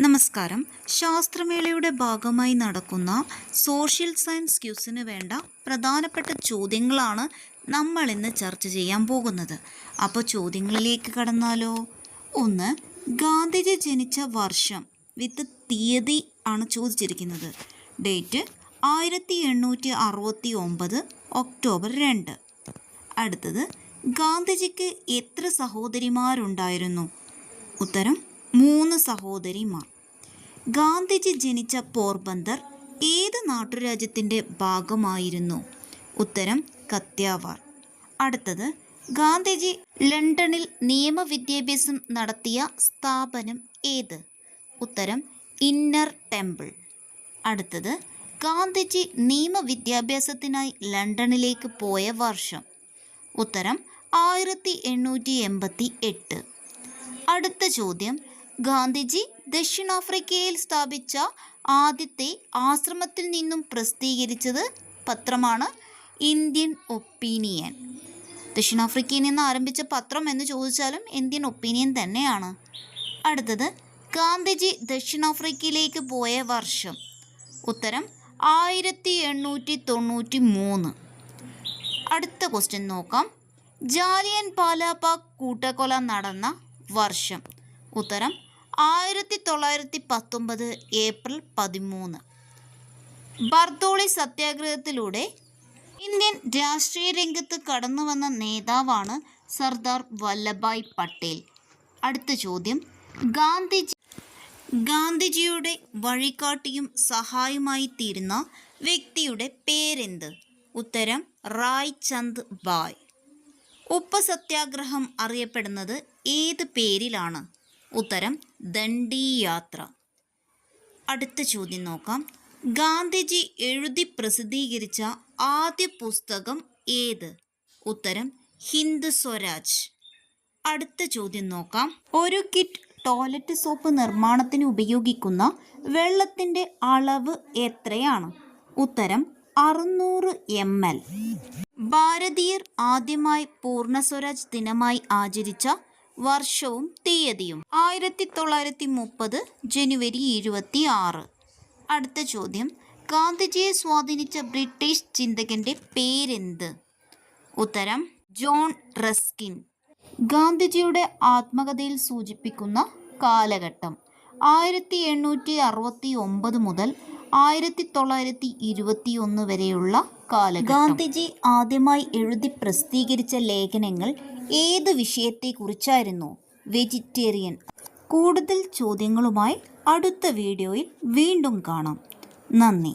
നമസ്കാരം. ശാസ്ത്രമേളയുടെ ഭാഗമായി നടക്കുന്ന സോഷ്യൽ സയൻസ് ക്യൂസിന് വേണ്ട പ്രധാനപ്പെട്ട ചോദ്യങ്ങളാണ് നമ്മൾ ഇന്ന് ചർച്ച ചെയ്യാൻ പോകുന്നത്. അപ്പോൾ ചോദ്യങ്ങളിലേക്ക് കടന്നാലോ? ഒന്ന് ഗാന്ധിജി ജനിച്ച വർഷം വിത്ത് തീയതി ആണ് ചോദിച്ചിരിക്കുന്നത്. ഡേറ്റ് ആയിരത്തി എണ്ണൂറ്റി അറുപത്തി ഒമ്പത് ഒക്ടോബർ രണ്ട്. അടുത്തത് ഗാന്ധിജിക്ക് എത്ര സഹോദരിമാരുണ്ടായിരുന്നു? ഉത്തരം മൂന്ന് സഹോദരിമാർ. ഗാന്ധിജി ജനിച്ച പോർബന്ദർ ഏത് നാട്ടുരാജ്യത്തിന്റെ ഭാഗമായിരുന്നു? ഉത്തരം കത്യാവാർ. അടുത്തത് ഗാന്ധിജി ലണ്ടനിൽ നിയമവിദ്യാഭ്യാസം നടത്തിയ സ്ഥാപനം ഏത്? ഉത്തരം ഇന്നർ ടെമ്പിൾ. അടുത്തത് ഗാന്ധിജി നിയമവിദ്യാഭ്യാസത്തിനായി ലണ്ടനിലേക്ക് പോയ വർഷം. ഉത്തരം ആയിരത്തി എണ്ണൂറ്റി എൺപത്തി എട്ട്. അടുത്ത ചോദ്യം ഗാന്ധിജി ദക്ഷിണാഫ്രിക്കയിൽ സ്ഥാപിച്ച ആദ്യത്തെ ആശ്രമത്തിൽ നിന്നും പ്രസിദ്ധീകരിച്ചത് പത്രമാണ് ഇന്ത്യൻ ഒപ്പീനിയൻ. ദക്ഷിണാഫ്രിക്കയിൽ നിന്ന് ആരംഭിച്ച പത്രം എന്ന് ചോദിച്ചാലും ഇന്ത്യൻ ഒപ്പീനിയൻ തന്നെയാണ്. അടുത്തത് ഗാന്ധിജി ദക്ഷിണാഫ്രിക്കയിലേക്ക് പോയ വർഷം. ഉത്തരം ആയിരത്തി എണ്ണൂറ്റി തൊണ്ണൂറ്റി മൂന്ന് അടുത്ത ക്വസ്റ്റ്യൻ നോക്കാം. ജാലിയൻ പാലാബാഗ് കൂട്ടക്കൊല നടന്ന വർഷം. ഉത്തരം ആയിരത്തി തൊള്ളായിരത്തി പത്തൊമ്പത് ഏപ്രിൽ പതിമൂന്ന്. ബർദോളി സത്യാഗ്രഹത്തിലൂടെ ഇന്ത്യൻ രാഷ്ട്രീയ രംഗത്ത് കടന്നു വന്ന നേതാവാണ് സർദാർ വല്ലഭായ് പട്ടേൽ. അടുത്ത ചോദ്യം. ഗാന്ധിജി ഗാന്ധിജിയുടെ വഴികാട്ടിയും സഹായമായി തീരുന്ന വ്യക്തിയുടെ പേരെന്ത്? ഉത്തരം റായ് ചന്ദ് ബായ്. ഉപ്പ് സത്യാഗ്രഹം അറിയപ്പെടുന്നത് ഏത് പേരിലാണ്? ഉത്തരം ദണ്ഡി യാത്ര അടുത്ത ചോദ്യം നോക്കാം. ഗാന്ധിജി എഴുതി പ്രസിദ്ധീകരിച്ച ആദ്യ പുസ്തകം ഏത്? ഉത്തരം ഹിന്ദു സ്വരാജ്. അടുത്ത ചോദ്യം നോക്കാം. ഒരു കിറ്റ് ടോയ്ലറ്റ് സോപ്പ് നിർമ്മാണത്തിന് ഉപയോഗിക്കുന്ന വെള്ളത്തിന്റെ അളവ് എത്രയാണ്? ഉത്തരം അറുന്നൂറ് എം എൽ. ഭാരതീയർ ആദ്യമായി പൂർണ സ്വരാജ് ദിനമായി ആചരിച്ച വർഷവും തീയതിയും. ആയിരത്തി തൊള്ളായിരത്തി മുപ്പത് ജനുവരി ഇരുപത്തി ആറ് അടുത്ത ചോദ്യം. ഗാന്ധിജിയെ സ്വാധീനിച്ച ബ്രിട്ടീഷ് ചിന്തകന്റെ പേരെന്ത്? ഉത്തരം ജോൺ റസ്കിൻ. ഗാന്ധിജിയുടെ ആത്മകഥയിൽ സൂചിപ്പിക്കുന്ന കാലഘട്ടം. ആയിരത്തി എണ്ണൂറ്റി അറുപത്തി ഒമ്പത് മുതൽ ആയിരത്തി തൊള്ളായിരത്തി ഇരുപത്തി ഒന്ന് വരെയുള്ള കാലഘട്ടം. ഗാന്ധിജി ആദ്യമായി എഴുതി പ്രസിദ്ധീകരിച്ച ലേഖനങ്ങൾ ഏത് വിഷയത്തെക്കുറിച്ചായിരുന്നു? വെജിറ്റേറിയൻ. കൂടുതൽ ചോദ്യങ്ങളുമായി അടുത്ത വീഡിയോയിൽ വീണ്ടും കാണാം. നന്ദി.